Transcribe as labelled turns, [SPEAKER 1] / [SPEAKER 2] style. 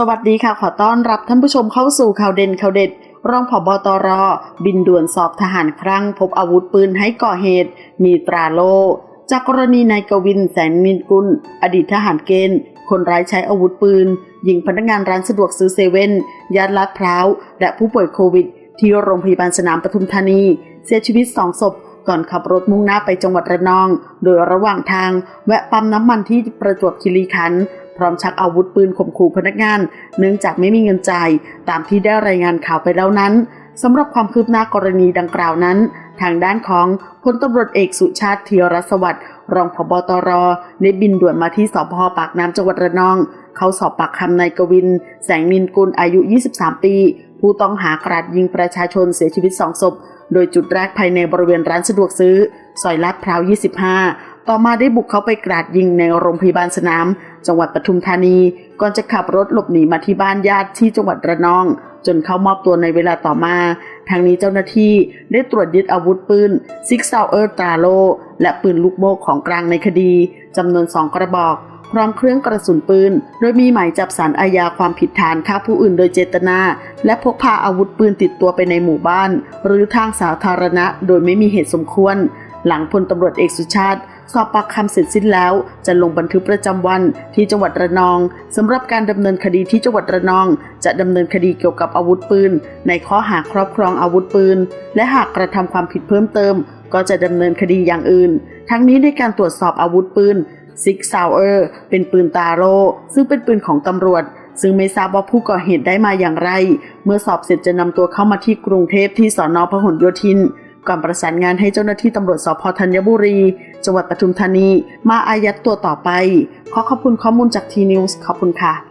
[SPEAKER 1] สวัสดีค่ะ ขอต้อนรับท่านผู้ชมเข้าสู่ข่าวเด่นข่าวเด็ด รองผบตร บินด่วนสอบทหารครั้ง พบอาวุธปืนให้ก่อเหตุ มีตราโล จากกรณีนายกวินแสนมินกุล อดีตทหารเกณฑ์ คนร้ายใช้อาวุธปืน ยิงพนักงานร้านสะดวกซื้อเซเว่นย่านลาดพร้าว และผู้ป่วยโควิด ที่โรงพยาบาลสนามปทุมธานี เสียชีวิตสองศพก่อนขับรถมุ่งหน้าไปจังหวัดระนอง โดยระหว่างทางแวะปั๊มน้ำมันที่ประจวบคีรีขันธ์ พร้อมชักอาวุธปืนข่มขู่พนักงาน เนื่องจากไม่มีเงินจ่ายตามที่ได้รายงานข่าวไปแล้วนั้นสำหรับความคืบหน้ากรณีดังกล่าวนั้น ทางด้านของพลตำรวจเอกสุชาติเทียรสวัสดิ์รองพบตรได้บินด่วนมาที่สพปากน้ำจังหวัดระนอง เขาสอบปากคำนายกวิน แสงนินกุลอายุ 23 ปี ผู้ต้องหากราดยิงประชาชนเสียชีวิตสองศพ โดยจุดแรกภายในบริเวณร้านสะดวกซื้อ ซอยลาดพร้าว 25 ต่อมาได้บุกเข้าไปกราดยิงในโรงพยาบาลสนาม จังหวัดปทุมธานี ก่อนจะขับรถหลบหนีมาที่บ้านญาติที่จังหวัดระนอง จนเข้ามอบตัวในเวลาต่อมา ทางนี้เจ้าหน้าที่ได้ตรวจยึดอาวุธปืนซิกซาวเออร์ตราโล และปืนลูกโม่ของกลางในคดีจำนวนสองกระบอก พร้อมเครื่องกระสุนปืน โดยมีหมายจับสารอาญาความผิดฐานฆ่าผู้อื่นโดยเจตนา และพกพาอาวุธปืนติดตัวไปในหมู่บ้าน หรือทางสาธารณะ โดยไม่มีเหตุสมควร หลังพลตำรวจเอกสุชาติ สอบปากคำเสร็จสิ้นแล้ว จะลงบันทึกประจำวันที่จังหวัดระนองสำหรับการดำเนินคดีที่จังหวัดระนอง จะดำเนินคดีเกี่ยวกับอาวุธปืน ในข้อหาครอบครองอาวุธปืน และหากกระทำความผิดเพิ่มเติม ก็จะดำเนินคดีอย่างอื่น ทั้งนี้ในการตรวจสอบอาวุธปืนซิกซาวเออร์เป็นปืนตาโร่ซึ่งเป็นปืนของตำรวจ ซึ่งไม่ทราบว่าผู้ก่อเหตุได้มาอย่างไร เมื่อสอบเสร็จจะนำตัวเข้ามาที่กรุงเทพที่สอนอพหลโยธิน ก่อนประสานงานให้เจ้าหน้าที่ตำรวจสพธัญบุรี จังหวัดปทุมธานี มาอายัดตัวต่อไป ขอขอบคุณข้อมูลจากทีนิวส์ขอบคุณค่ะ